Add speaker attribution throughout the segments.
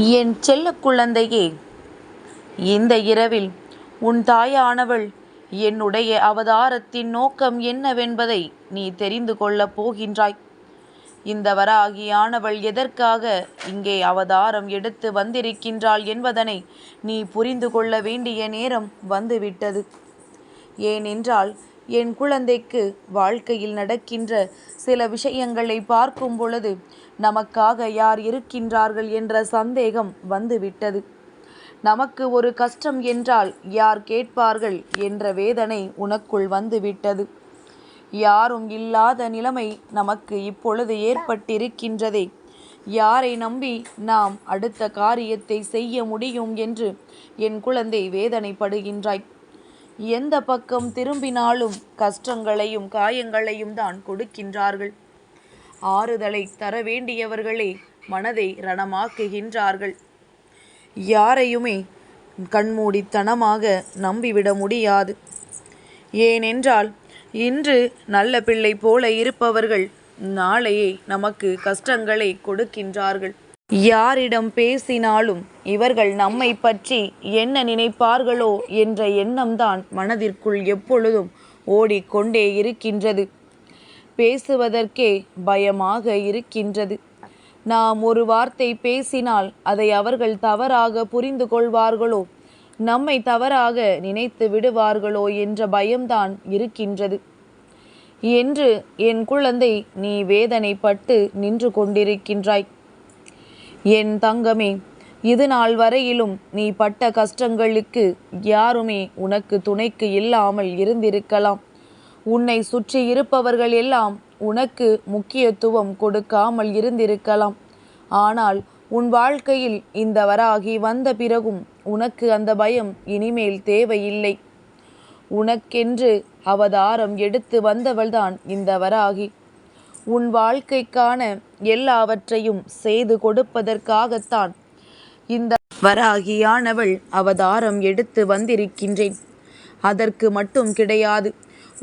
Speaker 1: என் செல்ல குழந்தையே இந்த இரவில் உன் தாயானவள் என்னுடைய அவதாரத்தின் நோக்கம் என்னவென்பதை நீ தெரிந்து கொள்ளப் போகின்றாய். இந்த வராகியானவள் எதற்காக இங்கே அவதாரம் எடுத்து வந்திருக்கின்றாள் என்பதனை நீ புரிந்து கொள்ள வேண்டிய நேரம் வந்துவிட்டது. ஏனென்றால் என் குழந்தைக்கு வாழ்க்கையில் நடக்கின்ற சில விஷயங்களை பார்க்கும் பொழுது நமக்காக யார் இருக்கின்றார்கள் என்ற சந்தேகம் வந்துவிட்டது. நமக்கு ஒரு கஷ்டம் என்றால் யார் கேட்பார்கள் என்ற வேதனை உனக்குள் வந்துவிட்டது. யாரும் இல்லாத நிலைமை நமக்கு இப்பொழுது ஏற்பட்டிருக்கின்றதே. யாரை நம்பி நாம் அடுத்த காரியத்தை செய்ய முடியும் என்று என் குழந்தை வேதனைப்படுகின்றாய். எந்த பக்கம் திரும்பினாலும் கஷ்டங்களையும் காயங்களையும் தான் கொடுக்கின்றார்கள். ஆறுதலை தர வேண்டியவர்களே மனதை ரணமாக்குகின்றார்கள். யாரையுமே கண்மூடித்தனமாக நம்பிவிட முடியாது. ஏனென்றால் இன்று நல்ல பிள்ளை போல இருப்பவர்கள் நாளையே நமக்கு கஷ்டங்களை கொடுக்கின்றார்கள். யாரிடம் பேசினாலும் இவர்கள் நம்மை பற்றி என்ன நினைப்பார்களோ என்ற எண்ணம்தான் மனதிற்குள் எப்பொழுதும் ஓடிக்கொண்டே இருக்கின்றது. பேசுவதற்கே பயமாக இருக்கின்றது. நாம் ஒரு வார்த்தை பேசினால் அதை அவர்கள் தவறாக புரிந்து கொள்வார்களோ? நம்மை தவறாக நினைத்து விடுவார்களோ என்ற பயம்தான் இருக்கின்றது. என்று என் குழந்தை நீ வேதனைப்பட்டு நின்று கொண்டிருக்கின்றாய். என் தங்கமே இது நாள் வரையிலும் நீ பட்ட கஷ்டங்களுக்கு யாருமே உனக்கு துணைக்கு இல்லாமல் இருந்திருக்கலாம். உன்னை சுற்றி இருப்பவர்கள் எல்லாம் உனக்கு முக்கியத்துவம் கொடுக்காமல் இருந்திருக்கலாம். ஆனால் உன் வாழ்க்கையில் இந்த வராகி வந்த பிறகும் உனக்கு அந்த பயம் இனிமேல் தேவையில்லை. உனக்கென்று அவதாரம் எடுத்து வந்தவள்தான் இந்த வராகி. உன் வாழ்க்கைக்கான எல்லாவற்றையும் செய்து கொடுப்பதற்காகத்தான் இந்த வராகியானவள் அவதாரம் எடுத்து வந்திருக்கின்றேன். அதற்கு மட்டும் கிடையாது.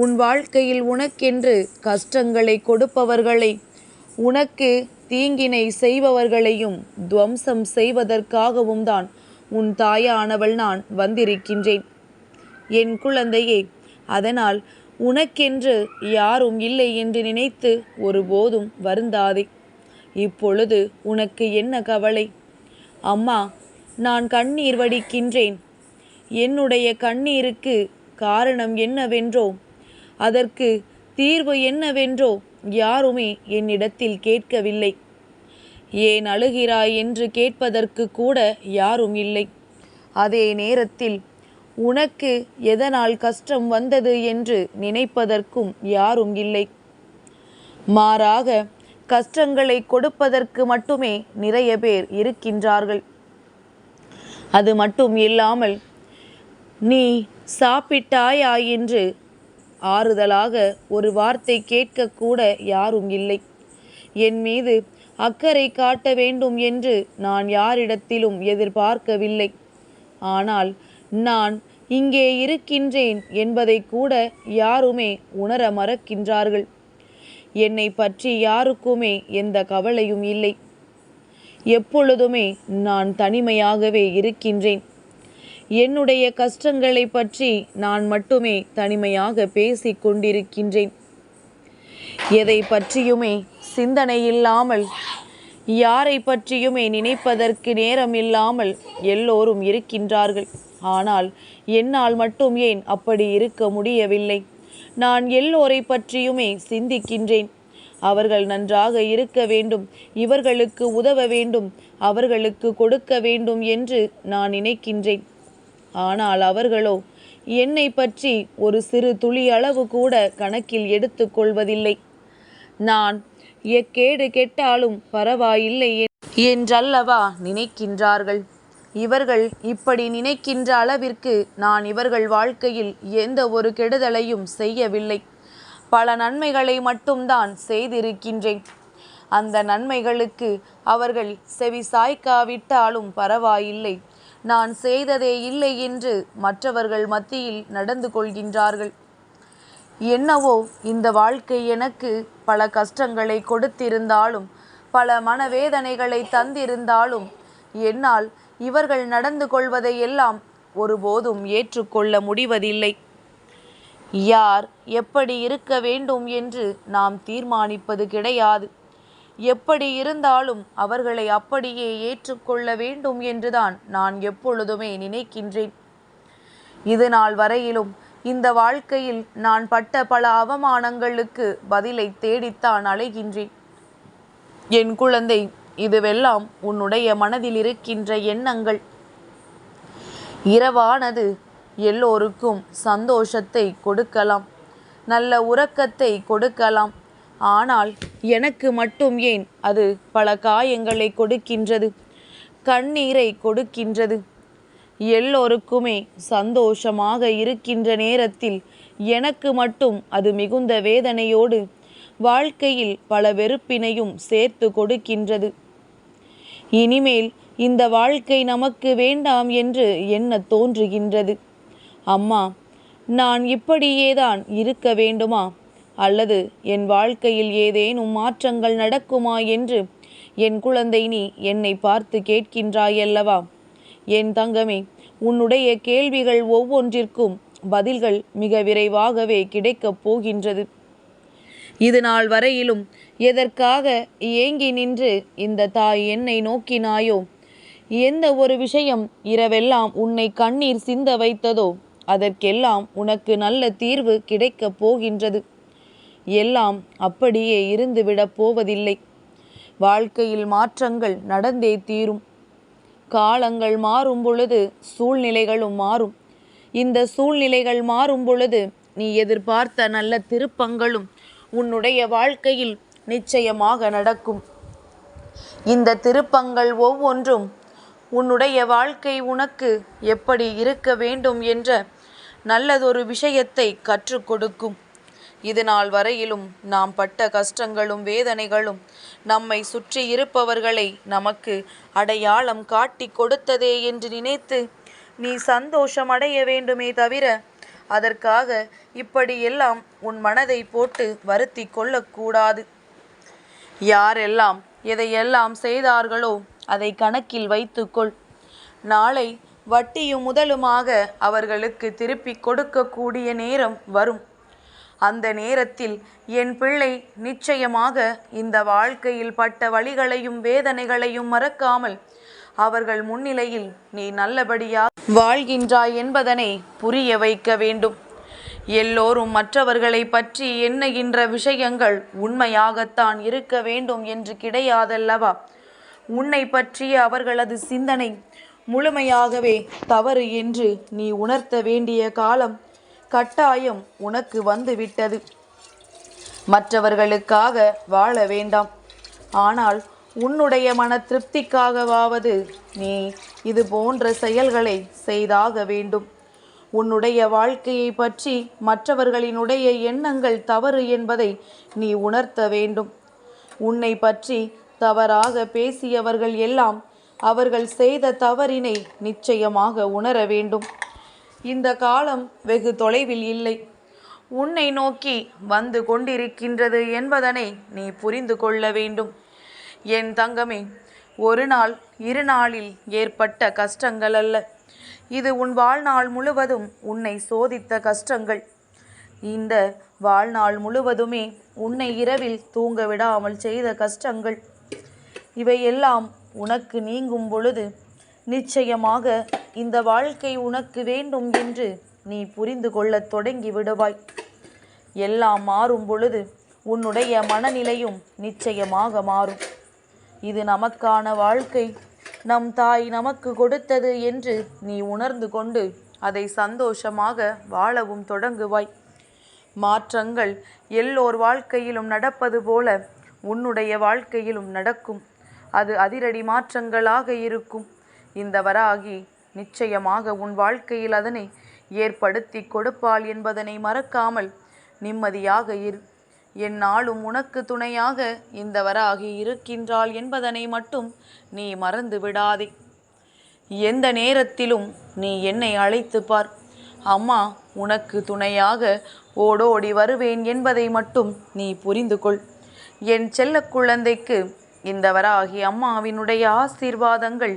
Speaker 1: உன் வாழ்க்கையில் உனக்கென்று கஷ்டங்களை கொடுப்பவர்களை உனக்கு தீங்கினை செய்பவர்களையும் துவம்சம் செய்வதற்காகவும் தான் உன் தாயானவள் நான் வந்திருக்கின்றேன். என் குழந்தையே அதனால் உனக்கென்று யாரும் இல்லை என்று நினைத்து ஒருபோதும் வருந்தாதே. இப்பொழுது உனக்கு என்ன கவலை? அம்மா நான் கண்ணீர் வடிக்கின்றேன். என்னுடைய கண்ணீருக்கு காரணம் என்னவென்றோ அதற்கு தீர்வு என்னவென்றோ யாருமே என்னிடத்தில் கேட்கவில்லை. ஏன் அழுகிறாய் என்று கேட்பதற்கு கூட யாரும் இல்லை. அதே நேரத்தில் உனக்கு எதனால் கஷ்டம் வந்தது என்று நினைப்பதற்கும் யாரும் இல்லை. மாறாக கஷ்டங்களை கொடுப்பதற்கு மட்டுமே நிறைய பேர் இருக்கின்றார்கள். அது மட்டும் இல்லாமல் நீ சாப்பிட்டாயா என்று ஆறுதலாக ஒரு வார்த்தை கேட்கக்கூட யாரும் இல்லை. என் மீது அக்கறை காட்ட வேண்டும் என்று நான் யாரிடத்திலும் எதிர்பார்க்கவில்லை. ஆனால் நான் இங்கே இருக்கின்றேன் என்பதை கூட யாருமே உணர மறக்கின்றார்கள். என்னை பற்றி யாருக்குமே எந்த கவலையும் இல்லை. எப்பொழுதுமே நான் தனிமையாகவே இருக்கின்றேன். என்னுடைய கஷ்டங்களை பற்றி நான் மட்டுமே தனிமையாக பேசிக் கொண்டிருக்கின்றேன். எதை பற்றியுமே சிந்தனை இல்லாமல் யாரை பற்றியுமே நினைப்பதற்கு நேரம் இல்லாமல் எல்லோரும் இருக்கின்றார்கள். ஆனால் என்னால் மட்டும் ஏன் அப்படி இருக்க முடியவில்லை? நான் எல்லோரை பற்றியுமே சிந்திக்கின்றேன். அவர்கள் நன்றாக இருக்க வேண்டும் இவர்களுக்கு உதவ வேண்டும் அவர்களுக்கு கொடுக்க வேண்டும் என்று நான் நினைக்கின்றேன். ஆனால் அவர்களோ என்னை பற்றி ஒரு சிறு துளி அளவு கூட கணக்கில் எடுத்துக்கொள்வதில்லை நான் எக்கேடு கெட்டாலும் பரவாயில்லை என்றல்லவா நினைக்கின்றார்கள். இவர்கள் இப்படி நினைக்கின்ற அளவிற்கு நான் இவர்கள் வாழ்க்கையில் எந்த ஒரு கெடுதலையும் செய்யவில்லை. பல நன்மைகளை மட்டும்தான் செய்திருக்கின்றேன். அந்த நன்மைகளுக்கு அவர்கள் செவி சாய்க்காவிட்டாலும் பரவாயில்லை. நான் செய்ததே இல்லை என்று மற்றவர்கள் மத்தியில் நடந்து கொள்கின்றார்கள். என்னவோ இந்த வாழ்க்கை எனக்கு பல கஷ்டங்களை கொடுத்திருந்தாலும் பல மனவேதனைகளை தந்திருந்தாலும் என்னால் இவர்கள் நடந்து கொள்வதை எல்லாம் ஒருபோதும் ஏற்றுக்கொள்ள முடிவதில்லை. யார் எப்படி இருக்க வேண்டும் என்று நாம் தீர்மானிப்பது கிடையாது. எப்படி இருந்தாலும் அவர்களை அப்படியே ஏற்றுக்கொள்ள வேண்டும் என்றுதான் நான் எப்பொழுதுமே நினைக்கின்றேன். இது நாள் வரையிலும் இந்த வாழ்க்கையில் நான் பட்ட பல அவமானங்களுக்கு பதிலை தேடித்தான் அலைகின்றேன். என் குழந்தை இதுவெல்லாம் உன்னுடைய மனதில் இருக்கின்ற எண்ணங்கள். இரவானது எல்லோருக்கும் சந்தோஷத்தை கொடுக்கலாம் நல்ல உறக்கத்தை கொடுக்கலாம் ஆனால் எனக்கு மட்டும் ஏன் அது பல காயங்களை கொடுக்கின்றது? கண்ணீரை கொடுக்கின்றது. எல்லோருக்குமே சந்தோஷமாக இருக்கின்ற நேரத்தில் எனக்கு மட்டும் அது மிகுந்த வேதனையோடு வாழ்க்கையில் பல வெறுப்பினையும் சேர்த்து கொடுக்கின்றது. இனிமேல் இந்த வாழ்க்கை நமக்கு வேண்டாம் என்று என்ன தோன்றுகின்றது? அம்மா நான் இப்படியேதான் இருக்க வேண்டுமா? அல்லது என் வாழ்க்கையில் ஏதேனும் மாற்றங்கள் நடக்குமா என்று என் குழந்தை நீ என்னை பார்த்து கேட்கின்றாயல்லவா? என் தங்கமே உன்னுடைய கேள்விகள் ஒவ்வொன்றிற்கும் பதில்கள் மிக விரைவாகவே கிடைக்கப் போகின்றது. இது நாள் வரையிலும் எதற்காக ஏங்கி நின்று இந்த தாய் என்னை நோக்கினாயோ? எந்த ஒரு விஷயம் இரவெல்லாம் உன்னை கண்ணீர் சிந்த வைத்ததோ அதற்கெல்லாம் உனக்கு நல்ல தீர்வு கிடைக்கப் போகின்றது. எல்லாம் அப்படியே இருந்துவிடப் போவதில்லை. வாழ்க்கையில் மாற்றங்கள் நடந்தே தீரும். காலங்கள் மாறும் பொழுது சூழ்நிலைகளும் மாறும். இந்த சூழ்நிலைகள் மாறும் பொழுது நீ எதிர்பார்த்த நல்ல திருப்பங்களும் உன்னுடைய வாழ்க்கையில் நிச்சயமாக நடக்கும். இந்த திருப்பங்கள் ஒவ்வொன்றும் உன்னுடைய வாழ்க்கை உனக்கு எப்படி இருக்க வேண்டும் என்ற நல்லதொரு விஷயத்தை கற்றுக் கொடுக்கும். இது நாள் வரையிலும் நாம் பட்ட கஷ்டங்களும் வேதனைகளும் நம்மை சுற்றி இருப்பவர்களை நமக்கு அடையாளம் காட்டி கொடுத்ததே என்று நினைத்து நீ சந்தோஷம் அடைய வேண்டுமே தவிர அதற்காக இப்படியெல்லாம் உன் மனதை போட்டு வருத்தி கொள்ளக்கூடாது. யாரெல்லாம் எதையெல்லாம் செய்தார்களோ அதை கணக்கில் வைத்துக்கொள். நாளை வட்டியும் முதலுமாக அவர்களுக்கு திருப்பி கொடுக்கக்கூடிய நேரம் வரும். அந்த நேரத்தில் என் பிள்ளை நிச்சயமாக இந்த வாழ்க்கையில் பட்ட வழிகளையும் வேதனைகளையும் மறக்காமல் அவர்கள் முன்னிலையில் நீ நல்லபடியாக வாழ்கின்றாய் என்பதனை புரிய வைக்க வேண்டும். எல்லோரும் மற்றவர்களை பற்றி எண்ணுகின்ற விஷயங்கள் உண்மையாகத்தான் இருக்க வேண்டும் என்று கிடையாதல்லவா? உன்னை பற்றிய அவர்களது சிந்தனை முழுமையாகவே தவறு என்று நீ உணர்த்த வேண்டிய காலம் கட்டாயம் உனக்கு வந்துவிட்டது. மற்றவர்களுக்காக வாழ வேண்டாம். ஆனால் உன்னுடைய மன திருப்திக்காகவாவது நீ இது போன்ற செயல்களை செய்தாக வேண்டும். உன்னுடைய வாழ்க்கையை பற்றி மற்றவர்களினுடைய எண்ணங்கள் தவறு என்பதை நீ உணர்த்த வேண்டும். உன்னை பற்றி தவறாக பேசியவர்கள் எல்லாம் அவர்கள் செய்த தவறினை நிச்சயமாக உணர வேண்டும். இந்த காலம் வெகு தொலைவில் இல்லை. உன்னை நோக்கி வந்து கொண்டிருக்கின்றது என்பதனை நீ புரிந்து கொள்ள வேண்டும். என் தங்கமே ஒரு நாள் இரு நாளில் ஏற்பட்ட கஷ்டங்கள் அல்ல. இது உன் வாழ்நாள் முழுவதும் உன்னை சோதித்த கஷ்டங்கள். இந்த வாழ்நாள் முழுவதுமே உன்னை இரவில் தூங்க விடாமல் செய்த கஷ்டங்கள். இவையெல்லாம் உனக்கு நீங்கும் பொழுது நிச்சயமாக இந்த வாழ்க்கை உனக்கு வேண்டும் என்று நீ புரிந்து கொள்ளத் தொடங்கி விடுவாய். எல்லாம் மாறும் பொழுது உன்னுடைய மனநிலையும் நிச்சயமாக மாறும். இது நமக்கான வாழ்க்கை. நம் தாய் நமக்கு கொடுத்தது என்று நீ உணர்ந்து கொண்டு அதை சந்தோஷமாக வாழவும் தொடங்குவாய். மாற்றங்கள் எல்லோர் வாழ்க்கையிலும் நடப்பது போல உன்னுடைய வாழ்க்கையிலும் நடக்கும். அது அதிரடி மாற்றங்களாக இருக்கும். இந்த வராகி நிச்சயமாக உன் வாழ்க்கையில் அதனை ஏற்படுத்தி கொடுப்பாள் என்பதனை மறக்காமல் நிம்மதியாக இரு. என்னாலும் உனக்கு துணையாக இந்த வராகி இருக்கின்றாள் என்பதனை மட்டும் நீ மறந்து விடாதே. எந்த நேரத்திலும் நீ என்னை அழைத்து பார். அம்மா உனக்கு துணையாக ஓடோடி வருவேன் என்பதை மட்டும் நீ புரிந்து கொள். என் செல்ல குழந்தைக்கு இந்த வராகி அம்மாவினுடைய ஆசீர்வாதங்கள்